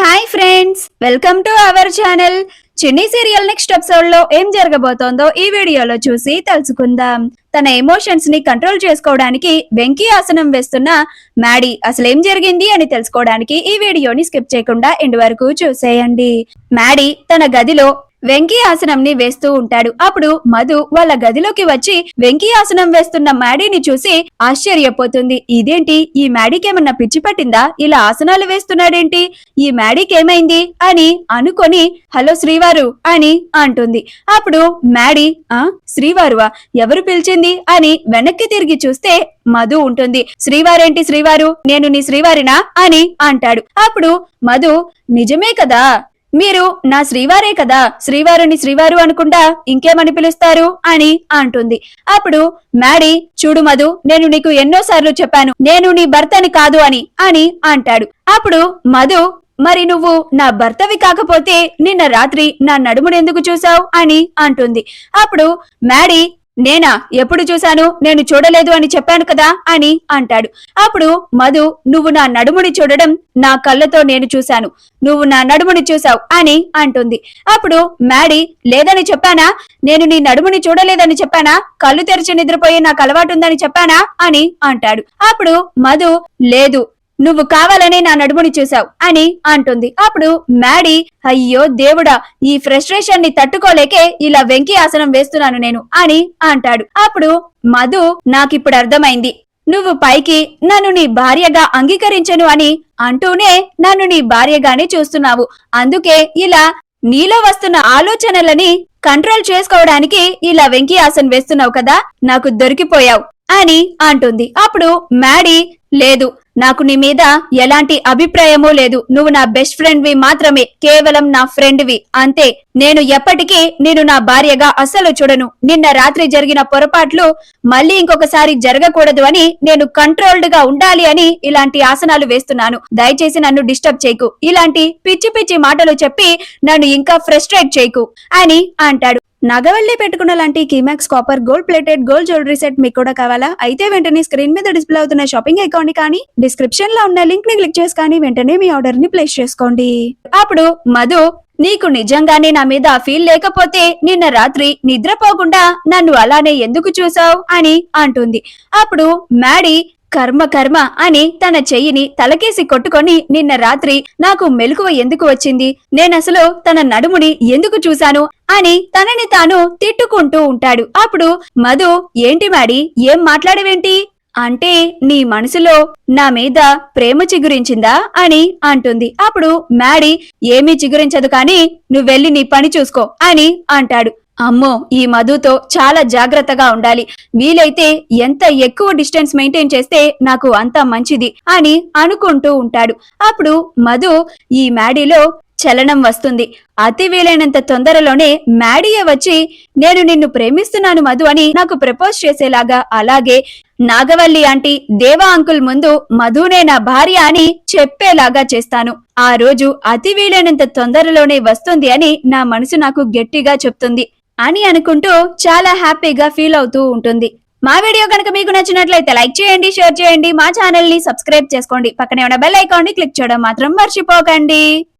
Hi friends welcome to our channel. Chinni serial next ఎపిసోడ్లో ఏం జరగబోతోందో ఈ వీడియోలో చూసి తెలుసుకుందాం తన ఎమోషన్స్ని కంట్రోల్ చేసుకోవడానికి వెంకీ ఆసనం వేస్తున్న మ్యాడీ అసలు ఏం జరిగింది అని తెలుసుకోవడానికి ఈ వీడియోని స్కిప్ చేయకుండా ఎండ్ వరకు చూసేయండి. మ్యాడీ తన గదిలో వెంకీ ఆసనం వేస్తూ ఉంటాడు. అప్పుడు మధు వాళ్ళ గదిలోకి వచ్చి వెంకీ ఆసనం వేస్తున్న మ్యాడీని చూసి ఆశ్చర్యపోతుంది. ఇదేంటి? ఈ మ్యాడీకేమన్నా పిచ్చి పట్టిందా? ఇలా ఆసనాలు వేస్తున్నాడేంటి? ఈ మ్యాడీకేమైంది? అని అనుకొని హలో శ్రీవారు అని అంటుంది. అప్పుడు మ్యాడీ ఆ శ్రీవారువా ఎవరు పిలిచింది? అని వెనక్కి తిరిగి చూస్తే మధు ఉంటుంది. శ్రీవారేంటి శ్రీవారు? నేను నీ శ్రీవారినా? అని అంటాడు. అప్పుడు మధు నిజమే కదా మీరు నా శ్రీవారే కదా శ్రీవారుని శ్రీవారు అనుకుంటా ఇంకేమని పిలుస్తారు? అని అంటుంది. అప్పుడు మ్యాడీ చూడు మధు నేను నీకు ఎన్నోసార్లు చెప్పాను నేను నీ భర్తని కాదు అని అని అంటాడు. అప్పుడు మధు మరి నువ్వు నా భర్తవి కాకపోతే నిన్న రాత్రి నా నడుమునెందుకు చూసావు అని అంటుంది. అప్పుడు మ్యాడీ నేనా ఎప్పుడు చూశాను? నేను చూడలేదు అని చెప్పాను కదా అని అంటాడు. అప్పుడు మధు నువ్వు నా నడుముని చూడడం నా కళ్ళతో నేను చూశాను. నువ్వు నా నడుముని చూసావు అని అంటుంది. అప్పుడు మ్యాడీ లేదని చెప్పానా? నేను నీ నడుముని చూడలేదని చెప్పానా? కళ్ళు తెరిచి నిద్రపోయే నాకు అలవాటు ఉందని చెప్పానా? అని అంటాడు. అప్పుడు మధు లేదు నువ్వు కావాలని నా నడుముని చూసావు అని అంటుంది. అప్పుడు మ్యాడీ అయ్యో దేవుడా ఈ ఫ్రస్ట్రేషన్ని తట్టుకోలేకే ఇలా వెంకీ ఆసనం వేస్తున్నాను నేను అని అంటాడు. అప్పుడు మధు నాకిప్పుడు అర్థమైంది. నువ్వు పైకి నన్ను నీ భార్యగా అంగీకరించను అని అంటూనే నన్ను నీ భార్యగానే చూస్తున్నావు. అందుకే ఇలా నీలో వస్తున్న ఆలోచనలని కంట్రోల్ చేసుకోవడానికి ఇలా వెంకీ ఆసన్ వేస్తున్నావు కదా నాకు దొరికిపోయావు అని అంటుంది. అప్పుడు మ్యాడీ లేదు నాకు నీ మీద ఎలాంటి అభిప్రాయమూ లేదు. నువ్వు నా బెస్ట్ ఫ్రెండ్వి మాత్రమే కేవలం నా ఫ్రెండ్ వి అంతే నేను ఎప్పటికీ నేను నా భార్యగా అస్సలు చూడను. నిన్న రాత్రి జరిగిన పొరపాట్లు మళ్ళీ ఇంకొకసారి జరగకూడదు అని నేను కంట్రోల్డ్గా ఉండాలి అని ఇలాంటి ఆసనాలు వేస్తున్నాను. దయచేసి నన్ను డిస్టర్బ్ చేయకు. ఇలాంటి పిచ్చి పిచ్చి మాటలు చెప్పి నన్ను ఇంకా ఫ్రస్ట్రేట్ చేయకు అని అంటాడు. నగవల్లి పెట్టుకున్న లాంటి కీమాక్స్ copper gold plated gold jewellery set మీకు కూడా కావాలా? అయితే వెంటనే స్క్రీన్ మీద డిస్ప్లే అవుతున్న షాపింగ్ అకౌంట్ కానీ డిస్క్రిప్షన్లో ఉన్న లింక్ని క్లిక్ చేసి కానీ వెంటనే మీ ఆర్డర్ని ప్లేస్ చేసుకోండి. అప్పుడు మధు నీకు నిజంగానే నా మీద ఫీల్ లేకపోతే నిన్న రాత్రి నిద్రపోకుండా నన్ను అలానే ఎందుకు చూసావు? అని అంటుంది. అప్పుడు మ్యాడీ కర్మ కర్మ అని తన చెయ్యిని తలకేసి కొట్టుకొని నిన్న రాత్రి నాకు మెలకువ ఎందుకు వచ్చింది? నేనసలు తన నడుముని ఎందుకు చూశాను? అని తనని తాను తిట్టుకుంటూ ఉంటాడు. అప్పుడు మధు ఏంటి మాడి ఏం మాట్లాడవేంటి? అంటే నీ మనసులో నా మీద ప్రేమ చిగురించిందా? అని అంటుంది. అప్పుడు మ్యాడీ ఏమీ చిగురించదు కానీ నువ్వెళ్ళి నీ పని చూసుకో అని అంటాడు. అమ్మో ఈ మధుతో చాలా జాగ్రత్తగా ఉండాలి. వీలైతే ఎంత ఎక్కువ డిస్టెన్స్ మెయింటైన్ చేస్తే నాకు అంత మంచిది అని అనుకుంటూ ఉంటాడు. అప్పుడు మధు ఈ మ్యాడీలో చలనం వస్తుంది. అతి వీలైనంత తొందరలోనే మ్యాడీయే వచ్చి నేను నిన్ను ప్రేమిస్తున్నాను మధు అని నాకు ప్రపోజ్ చేసేలాగా అలాగే నాగవల్లి ఆంటీ దేవా అంకుల్ ముందు మధునే నా భార్య అని చెప్పేలాగా చేస్తాను. ఆ రోజు అతి వీలైనంత తొందరలోనే వస్తుంది అని నా మనసు నాకు గట్టిగా చెప్తుంది. అని అనుకుంటూ చాలా హ్యాపీగా ఫీల్ అవుతూ ఉంటుంది. మా వీడియో కనుక మీకు నచ్చినట్లయితే లైక్ చేయండి షేర్ చేయండి మా ఛానల్ని సబ్స్క్రైబ్ చేసుకోండి. పక్కనే ఉన్న బెల్ ఐకాన్ని క్లిక్ చేయడం మాత్రం మర్చిపోకండి.